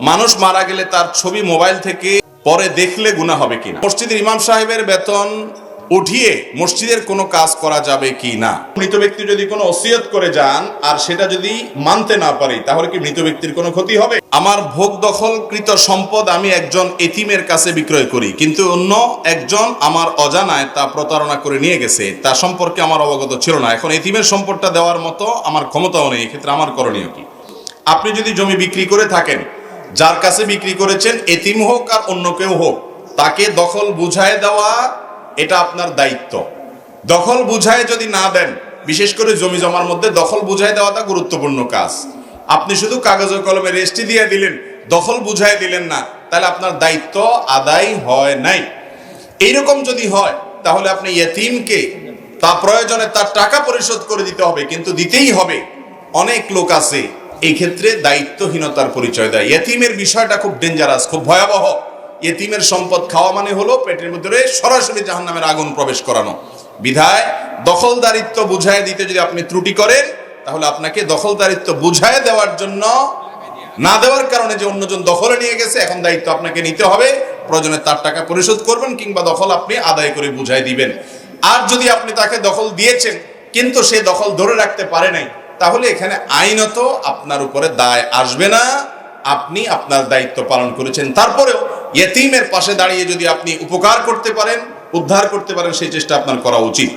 মানুষ মারা গেলে তার ছবি মোবাইল থেকে পরে দেখলে গুণা হবে কিনা? মসজিদের ইমাম সাহেবের বেতন উঠিয়ে মসজিদের কোনো কাজ করা যাবে কি না মৃত ব্যক্তি যদি কোনো ওসিয়ত করে যান আর সেটা যদি মানতে না পারে, তাহলে কি মৃত ব্যক্তির কোনো ক্ষতি হবে? আমার ভোগ দখলকৃত সম্পদ আমি একজন এতিমের কাছে বিক্রয় করি, কিন্তু অন্য একজন আমার অজানায় তা প্রতারণা করে নিয়ে গেছে। তা সম্পর্কে আমার অবগত ছিল না। এখন এতিমের সম্পদটা দেওয়ার মতো আমার ক্ষমতাও নেই, এক্ষেত্রে আমার করণীয় কি? আপনি যদি জমি বিক্রি করে থাকেন যার কাছে বিক্রি করেছেন এতিম হোক আর অন্য কেউ হোক, তাকে দখল বুঝায় দেওয়া এটা আপনার দায়িত্ব। দখল বুঝায় যদি না দেন, বিশেষ করে জমি জমার মধ্যে দখল বুঝায় দেওয়াটা গুরুত্বপূর্ণ কাজ। আপনি শুধু কাগজ কলমে রেস্টি দিয়ে দিলেন, দখল বুঝায় দিলেন না, তাহলে আপনার দায়িত্ব আদায় হয় নাই। এইরকম যদি হয়, তাহলে আপনি ইয়েতিমকে তা প্রয়োজনে তার টাকা পরিশোধ করে দিতে হবে, কিন্তু দিতেই হবে। অনেক লোক আছে এই ক্ষেত্রে দায়িত্বহীনতার পরিচয় দেয়। ইয়েতিমের বিষয়টা খুব ডেঞ্জারাস খুব ভয়াবহ। ইয়েতিমের সম্পদ খাওয়া মানে হলো পেটের মধ্যে সরাসরি জাহান্নামের আগুন প্রবেশ করানো। বিধায় দখলদারিত্ব বুঝায় দিতে যদি আপনি ত্রুটি করেন, তাহলে আপনাকে দখলদারিত্ব বুঝায় দেওয়ার জন্য না দেওয়ার কারণে যে অন্যজন দখলে নিয়ে গেছে, এখন দায়িত্ব আপনাকে নিতে হবে। প্রয়োজনে তার টাকা পরিশোধ করবেন কিংবা দখল আপনি আদায় করে বুঝাই দিবেন। আর যদি আপনি তাকে দখল দিয়েছেন, কিন্তু সে দখল ধরে রাখতে পারে নাই তাহলে এখানে আইনত আপনার উপরে দায় আসবে না। আপনি আপনার দায়িত্ব পালন করেছেন। তারপরেও ইয়েতিমের পাশে দাঁড়িয়ে যদি আপনি উপকার করতে পারেন, উদ্ধার করতে পারেন, সেই চেষ্টা আপনার করা উচিত।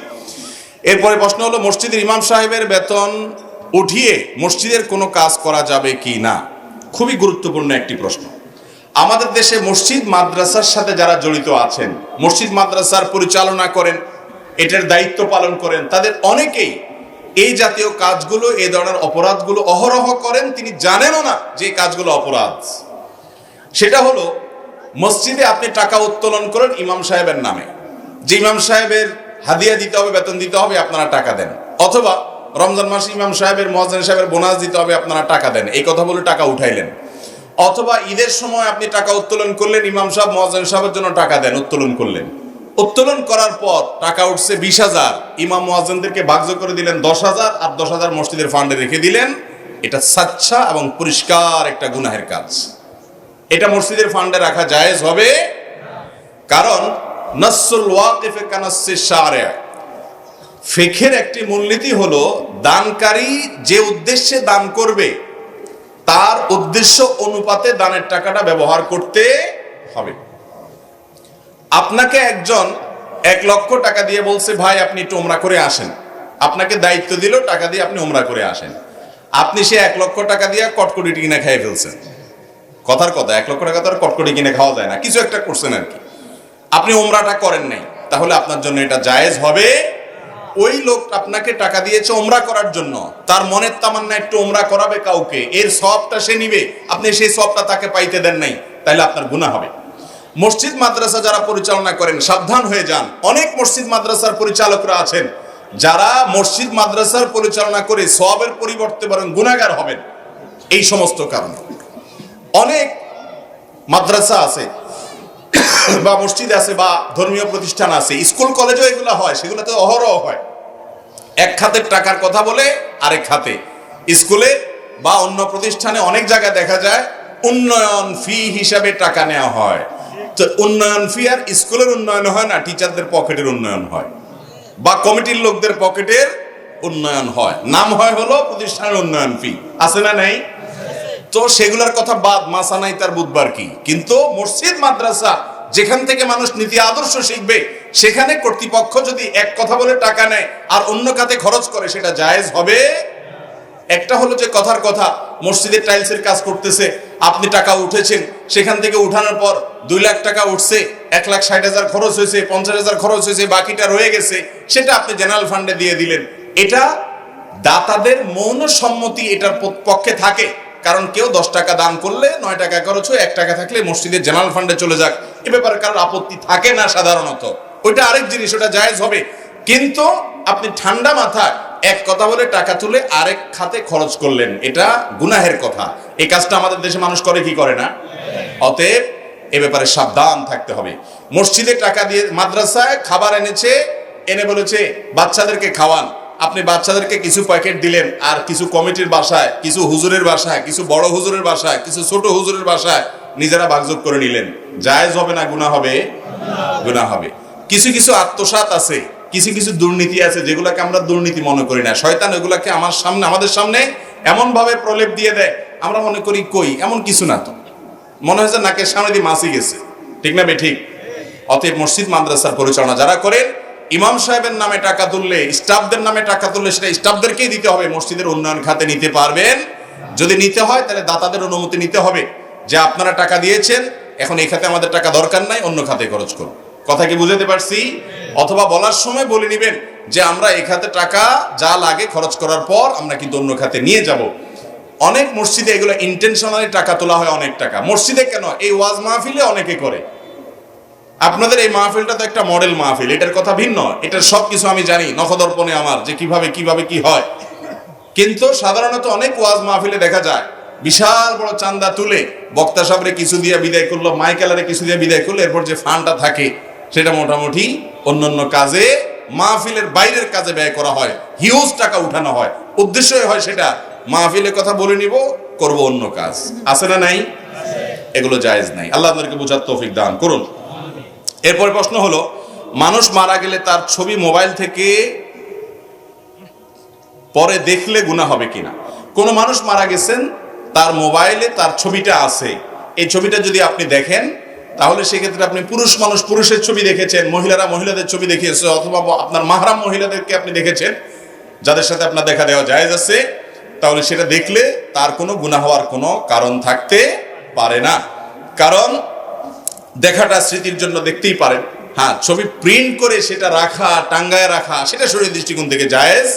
এরপরে প্রশ্ন হলো, মসজিদের ইমাম সাহেবের বেতন উঠিয়ে মসজিদের কোনো কাজ করা যাবে কি না? খুবই গুরুত্বপূর্ণ একটি প্রশ্ন। আমাদের দেশে মসজিদ মাদ্রাসার সাথে যারা জড়িত আছেন, মসজিদ মাদ্রাসার পরিচালনা করেন, এটার দায়িত্ব পালন করেন, তাদের অনেকেই এই জাতীয় কাজগুলো, এই ধরনের অপরাধগুলো অহরহ করেন, তিনি জানেনও না যে কাজগুলো অপরাধ। সেটা হলো, মসজিদে আপনি টাকা উত্তোলন করেন ইমাম সাহেবের নামে। যে ইমাম সাহেবের হাদিয়া দিতে হবে, বেতন দিতে হবে, আপনারা টাকা দেন। অথবা রমজান মাসে ইমাম সাহেবের, মহাজান সাহেবের বোনাস দিতে হবে, আপনারা টাকা দেন। এই কথা বলে টাকা উঠাইলেন। অথবা ঈদের সময় আপনি টাকা উত্তোলন করলেন, ইমাম সাহেব, মহাজান সাহেবের জন্য টাকা দেন, উত্তোলন করলেন। উত্তোলন করার পর টাকা উঠছে বিশ হাজার। ইমাম মহাজনদেরকে ভাগ্য করে দিলেন দশ হাজার আর দশ হাজার মসজিদের ফান্ডে রেখে দিলেন। এটা সাচ্ছা এবং পরিষ্কার একটা গুনাহের কাজ। এটা মসজিদের ফান্ডে রাখা জায়েজ হবে? কারণ নসুল ফেখের একটি মূলনীতি হলো, দানকারী যে উদ্দেশ্যে দান করবে, তার উদ্দেশ্য অনুপাতে দানের টাকাটা ব্যবহার করতে হবে। আপনাকে একজন এক লক্ষ টাকা দিয়ে বলছে, ভাই, আপনি একটু ওমরা করে আসেন। আপনাকে দায়িত্ব দিল, টাকা দিয়ে আপনি ওমরা করে আসেন। আপনি সে এক লক্ষ টাকা দিয়ে কটকটি কিনে খেয়ে ফেলছেন। কথার কথা, এক লক্ষ টাকা তো আর কটকটি কিনে খাওয়া যায় না, কিছু একটা করছেন আর কি। আপনি ওমরাটা করেন নাই, তাহলে আপনার জন্য এটা জায়েজ হবে? ওই লোক আপনাকে টাকা দিয়েছে ওমরা করার জন্য, তার মনের তামান্না একটু ওমরা করাবে কাউকে, এর সবটা সে নিবে। আপনি সেই সবটা তাকে পাইতে দেন নাই, তাহলে আপনার গুণা হবে। মসজিদ মাদ্রাসা যারা পরিচালনা করেন, সাবধান হয়ে যান। অনেক মসজিদ মাদ্রাসার পরিচালকরা আছেন। যারা মসজিদ মাদ্রাসার পরিচালনা করে সবের পরিবর্তে বরং গুণাগার হবেন, এই সমস্ত কারণে। অনেক মাদ্রাসা আছে, বা মসজিদ আছে, বা ধর্মীয় প্রতিষ্ঠান আছে, স্কুল, কলেজও এগুলো হয়, সেগুলোতে অহরহ হয়। এক খাতের টাকার কথা বলে, আরেক খাতে। স্কুলে বা অন্য প্রতিষ্ঠানে অনেক জায়গায় দেখা যায়, উন্নয়ন ফি হিসাবে টাকা নেওয়া হয়। তো উন্নয়ন ফি আর স্কুলের উন্নয়ন হয় না টিচারদের পকেটের উন্নয়ন হয়। বা কমিটির লোকদের পকেটের উন্নয়ন হয়। নাম হয় হলো প্রতিষ্ঠানের উন্নয়ন ফি আছে না নাই? তো সেগুলোর কথা বাদ, মাসা নাই তার বুধবার কি? কিন্তু মসজিদ, মাদ্রাসা, যেখান থেকে মানুষ নীতি আদর্শ শিখবে, সেখানে কর্তৃপক্ষ যদি এক কথা বলে টাকা নেয় আর অন্য খাতে খরচ করে, সেটা জায়েজ হবে? একটা হলো যে কথার কথা, মসজিদের টাইলসের কাজ করতেছে আপনি টাকা উঠেছেন, সেখান থেকে উঠানোর পর দুই লাখ টাকা উঠছে, এক লাখ ষাট হাজার খরচ হয়েছে, পঞ্চাশ হাজার খরচ হয়েছে, বাকিটা রয়ে গেছে, সেটা আপনি জেনারেল ফান্ডে দিয়ে দিলেন। এটা দাতাদের মৌন সম্মতি এটার পক্ষে থাকে, কারণ কেউ দশ টাকা দান করলে নয় টাকা খরচ হয়, এক টাকা থাকলে মসজিদের জেনারেল ফান্ডে চলে যাক। এ ব্যাপারে কারোর আপত্তি থাকে না সাধারণত। ওইটা আরেক জিনিস, ওটা জায়েজ হবে। কিন্তু আপনি ঠান্ডা মাথায় এক কথা বলে টাকা তুলে আরেক খাতে খরচ করলেন। এটা গুনাহের কথা। এই কাজটা আমাদের দেশে মানুষ করে, কি করে না? অতএব এ ব্যাপারে সাবধান থাকতে হবে। মসজিদে টাকা দিয়ে মাদ্রাসায় খাবার এনেছে, এনে বলেছে, বাচ্চাদেরকে খাওয়ান। আপনি বাচ্চাদেরকে কিছু প্যাকেট দিলেন, আর কিছু কমিটির বাসায়, কিছু হুজুরের বাসায়, কিছু বড় হুজুরের বাসায়, কিছু ছোট হুজুরের বাসায় নিজেরা ভাগযোগ করে নিলেন। জায়েজ হবে না, গুনাহ হবে? গুনাহ হবে। কিছু কিছু আত্মসাত আছে। কিছু কিছু দুর্নীতি আছে যেগুলোকে আমরা দুর্নীতি মনে করি না। শয়তান এগুলাকে আমার সামনে, আমাদের সামনে এমন ভাবে প্রলেপ দিয়ে দেয়, আমরা মনে করি কই? এমন কিছু না তো। মনে হয় যে নাকের সামনে দিয়ে মাসি গেছে। ঠিক না বে? ঠিক। অতএব মসজিদ, মাদ্রাসার পরিচালনা যারা করেন, ইমাম সাহেবের নামে টাকা তুললে, স্টাফদের নামে টাকা তুললে সেটা স্টাফদেরকেই দিতে হবে। মসজিদের উন্নয়ন খাতে নিতে পারবেন। যদি নিতে হয়, তাহলে দাতাদের অনুমতি নিতে হবে। যে আপনারা টাকা দিয়েছেন, এখন এই খাতে আমাদের টাকা দরকার নাই, অন্য খাতে খরচ করুন। কথা কি বুঝাতে পারছি? অথবা বলার সময় বলে নিবেন যে আমরা এই খাতে টাকা যা লাগে খরচ করার পর আমরা কিন্তু অন্য খাতে নিয়ে যাব। অনেক মসজিদে এগুলো ইন্টেনশনালি টাকা তোলা হয় অনেক টাকা। মসজিদে কেন? এই ওয়াজ মাহফিলে অনেকে করে। আপনাদের এই মাহফিলটা তো একটা মডেল মাহফিল। এটার কথা ভিন্ন। এটার সব কিছু আমি জানি, নখদর্পণে আমার, যে কীভাবে কীভাবে কি হয়। কিন্তু সাধারণত অনেক ওয়াজ মাহফিলে দেখা যায়, বিশাল বড় চান্দা তুলে বক্তা সাহেবরে কিছু দিয়ে বিদায় করল মাইকেলারে কিছু দিয়ে বিদায় করল, এরপর যে ফান্ডটা থাকে সেটা মোটামুটি অন্যান্য কাজে, মাহফিলের বাইরের কাজে ব্যয় করা হয় হিউজ টাকা উঠানো হয়। উদ্দেশ্যই হয় সেটা, মাহফিলের কথা বলে নিব, করব অন্য কাজ। আছে না নাই? এগুলো জায়েজ নাই। আল্লাহ আপনাদেরকে বোঝার তৌফিক দান করুন। এরপরে প্রশ্ন হলো, মানুষ মারা গেলে তার ছবি মোবাইল থেকে পরে দেখলে গুণা হবে কিনা? কোন মানুষ মারা গেছেন, তার মোবাইলে তার ছবিটা আছে। এই ছবিটা যদি আপনি দেখেন তাহলে সেক্ষেত্রে আপনি পুরুষ মানুষ, পুরুষের ছবি দেখেছেন, মহিলারা মহিলাদের ছবি দেখিয়েছে, অথবা আপনার মাহরাম মহিলাদেরকে আপনি দেখেছেন, যাদের সাথে আপনার দেখা দেওয়া জায়েজ আছে, তাহলে সেটা দেখলে তার কোনো গুণা হওয়ার কোনো কারণ থাকতে পারে না। কারণ দেখাটা স্মৃতির জন্য দেখতেই পারেন। হ্যাঁ ছবি প্রিন্ট করে সেটা রাখা, টাঙ্গায় রাখা, সেটা শরীর দৃষ্টিকোণ থেকে জায়েজ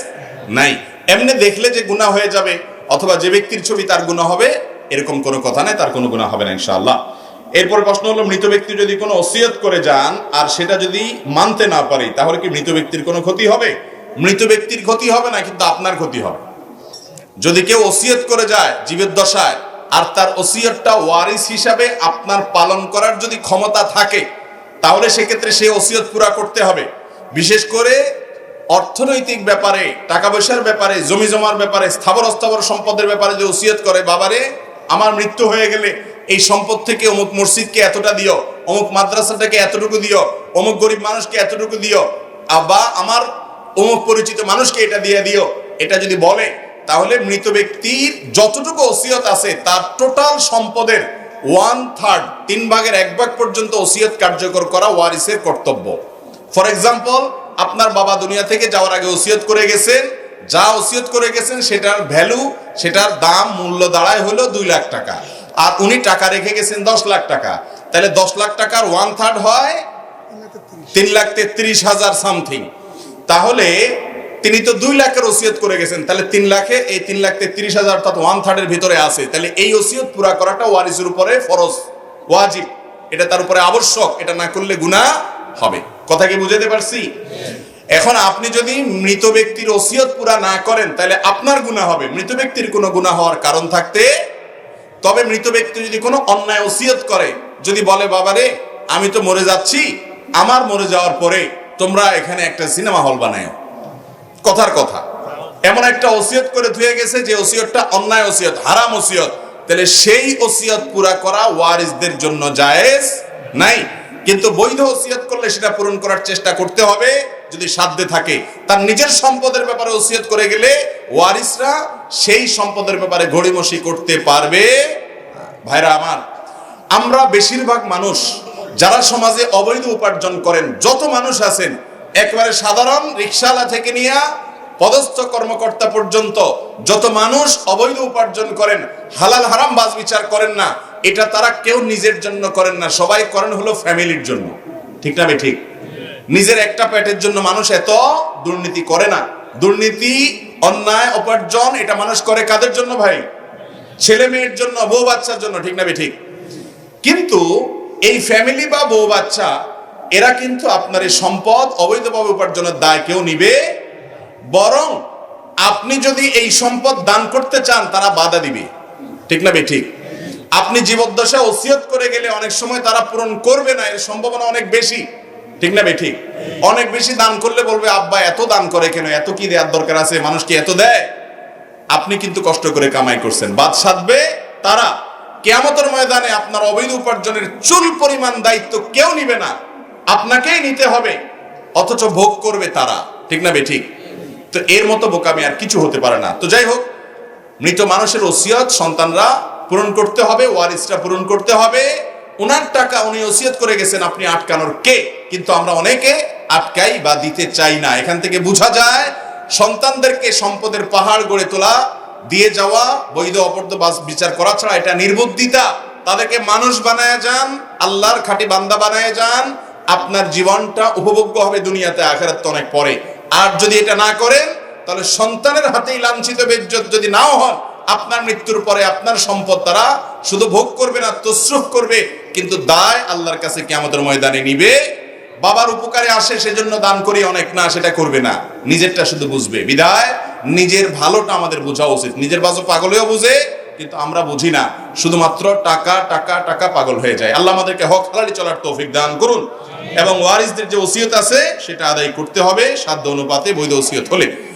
নাই। এমনি দেখলে যে গুণা হয়ে যাবে, অথবা যে ব্যক্তির ছবি তার গুণা হবে, এরকম কোনো কথা নাই, তার কোনো গুণা হবে না, ইনশাআল্লাহ। এরপর প্রশ্ন হলো, মৃত ব্যক্তি যদি কোনো ওসিয়ত করে যান আর সেটা যদি মানতে না পারে, তাহলে কি মৃত ব্যক্তির কোনো ক্ষতি হবে? মৃত ব্যক্তির ক্ষতি হবে না, কিন্তু আপনার ক্ষতি হবে। যদি কেউ ওসিয়ত করে যায় জীবের দশায়, আর তার ওসিয়তটা ওয়ারিস হিসাবে আপনার পালন করার যদি ক্ষমতা থাকে, তাহলে সেক্ষেত্রে সে ওসিয়ত পুরা করতে হবে। বিশেষ করে অর্থনৈতিক ব্যাপারে টাকা পয়সার ব্যাপারে, জমি জমার ব্যাপারে, স্থাবর অস্থাবর সম্পদের ব্যাপারে যে ওসিয়ত করে, বাবারে, আমার মৃত্যু হয়ে গেলে এই সম্পদ থেকে অমুক মসজিদকে এতটা দিও, অমুক মাদ্রাসাটাকে এতটুকু দিও, অমুক গরিব মানুষকে এতটুকু দিও বা আমার অমুক পরিচিত মানুষকে এটা দিয়ে দিও। এটা যদি বলে, তাহলে মৃত ব্যক্তির যতটুকু ওসিয়ত আছে, তার টোটাল সম্পদের ওয়ান থার্ড তিন ভাগের এক ভাগ পর্যন্ত ওসিয়ত কার্যকর করা ওয়ারিসের কর্তব্য। ফর এক্সাম্পল আপনার বাবা দুনিয়া থেকে যাওয়ার আগে ওসিয়ত করে গেছেন, যা ওসিয়ত করে গেছেন, সেটার ভ্যালু সেটার দাম, মূল্য দাঁড়ায় হলো দুই লাখ টাকা। আর উনি টাকা রেখে গেছেন দশ লাখ টাকা। তাহলে দশ লাখ টাকার ওয়ান থার্ড হয় তিন লাখ তেত্রিশ হাজার সামথিং তাহলে তিনি তো দুই লাখের ওসিয়ত করে গেছেন। তাহলে তিন লাখে এই তিন লাখ তেত্রিশ হাজার অর্থাৎ ওয়ান থার্ডের ভিতরে আছে। তাহলে এই ওসিয়ত পুরা করাটা ওয়ারিসের উপরে ফরজ, ওয়াজিব। এটা তার উপরে আবশ্যক, এটা না করলে গুনাহ হবে। কথা কি বুঝাতে পারছি? এখন আপনি যদি মৃত ব্যক্তির ওসিয়ত পুরা না করেন, তাহলে আপনার গুনাহ হবে। মৃত ব্যক্তির কোনো গুনাহ হওয়ার কারণ থাকতে তবে মৃত ব্যক্তি যদি কোনো অন্যায় ওসিয়ত করে, যদি বলে, বাবারে, আমি তো মরে যাচ্ছি, আমার মরে যাওয়ার পরে তোমরা এখানে একটা সিনেমা হল বানায়। কথার কথা। এমন একটা ওসিয়ত করে ধুয়ে গেছে যে ওসিয়তটা অন্যায় ওসিয়ত, হারাম ওসিয়ত। তাহলে সেই ওসিয়ত পুরা করা ওয়ারিসদের জন্য জায়েজ? নাই। কিন্তু বৈধ ওসিয়ত করলে সেটা পূরণ করার চেষ্টা করতে হবে। যদি সাধ্যে থাকে, তার নিজের সম্পদের ব্যাপারে ওসিয়ত করে গেলে ওয়ারিসরা সেই সম্পদের ব্যাপারে ঘড়িমসি করতে পারবে ভাইরা আমার, আমরা বেশিরভাগ মানুষ যারা সমাজে অবৈধ উপার্জন করেন, যত মানুষ আছেন, একবারে সাধারণ রিক্সাওয়ালা থেকে নিয়ে পদস্থ কর্মকর্তা পর্যন্ত যত মানুষ অবৈধ উপার্জন করেন, হালাল হারাম বাজ বিচার করেন না, এটা তারা কেউ নিজের জন্য করেন না, সবাই করেন হলো ফ্যামিলির জন্য। ঠিক না ঠিক? নিজের একটা পেটের জন্য মানুষ এত দুর্নীতি করে না। দুর্নীতি, অন্যায়, উপার্জন, এটা মানুষ করে কাদের জন্য ভাই? ছেলে মেয়ের জন্য, বউ বাচ্চার জন্য, ঠিক না ঠিক? কিন্তু এই ফ্যামিলি বা বউ বাচ্চা, এরা কিন্তু আপনার এই সম্পদ অবৈধভাবে উপার্জনের দায় কেউ নিবে, বরং আপনি যদি এই সম্পদ দান করতে চান, তারা বাধা দিবে। ঠিক না ঠিক? আপনি জীবদ্দশা ওসিয়ত করে গেলে অনেক সময় তারা পূরণ করবে না, এর সম্ভাবনা অনেক বেশি। ঠিক না বে ঠিক? অনেক বেশি দান করলে বলবে, আব্বা, এত দান করে কেন? এত কি দেওয়ার দরকার আছে? মানুষ কি এত দেয়? আপনি কিন্তু কষ্ট করে কামাই করছেন। বাদ সাধবে তারা। কেয়ামতের ময়দানে আপনার অবৈধ উপার্জনের চুল পরিমাণ দায়িত্ব কেউ নিবে না। আপনাকেই নিতে হবে, অথচ ভোগ করবে তারা। ঠিক না ঠিক? তো এর মতো বোকামি আর কিছু হতে পারে না। তো যাই হোক, মৃত মানুষের ওসিয়ত সন্তানরা পূরণ করতে হবে, ওয়ারিসরা পূরণ করতে হবে। ওনার টাকা উনি ওসিয়ত করে গেছেন, আপনি আটকানোর কে? কিন্তু আমরা অনেকে আটকাই বা দিতে চাই না। এখান থেকে বোঝা যায়, সন্তানদেরকে সম্পদের পাহাড় গড়ে তোলা, দিয়ে যাওয়া, বৈধ বাস বিচার করা ছাড়া এটা নির্বুদ্ধিতা। তাদেরকে মানুষ বানায় যান, আল্লাহর খাঁটি বান্দা বানায় যান, আপনার জীবনটা উপভোগ্য হবে দুনিয়াতে, আখেরাত তো অনেক পরে। আর যদি এটা না করেন, তাহলে সন্তানের হাতেই লাঞ্ছিত বেজ্জত যদি নাও হন, আপনার মৃত্যুর পরে আপনার সম্পদ তারা শুধু ভোগ করবে না তসরুফ করবে। কিন্তু দায় আল্লাহর কাছে কেমতের ময়দানে নিবে। বাবার উপকারে আসে, সেজন্য দান করি, অনেক না, সেটা করবে না। নিজেরটা শুধু বুঝবে। বিদায়, নিজের ভালোটা আমাদের বোঝা উচিত। নিজের বাজু পাগলেও বুঝে, কিন্তু আমরা বুঝি না। শুধুমাত্র টাকা টাকা টাকা পাগল হয়ে যায়। আল্লাহ আমাদেরকে হক হালালি চলার তৌফিক দান করুন। এবং ওয়ারিসদের যে ওসিয়ত আছে, সেটা আদায় করতে হবে। সাধ্য অনুপাতে বৈধ ওসিয়ত হলে।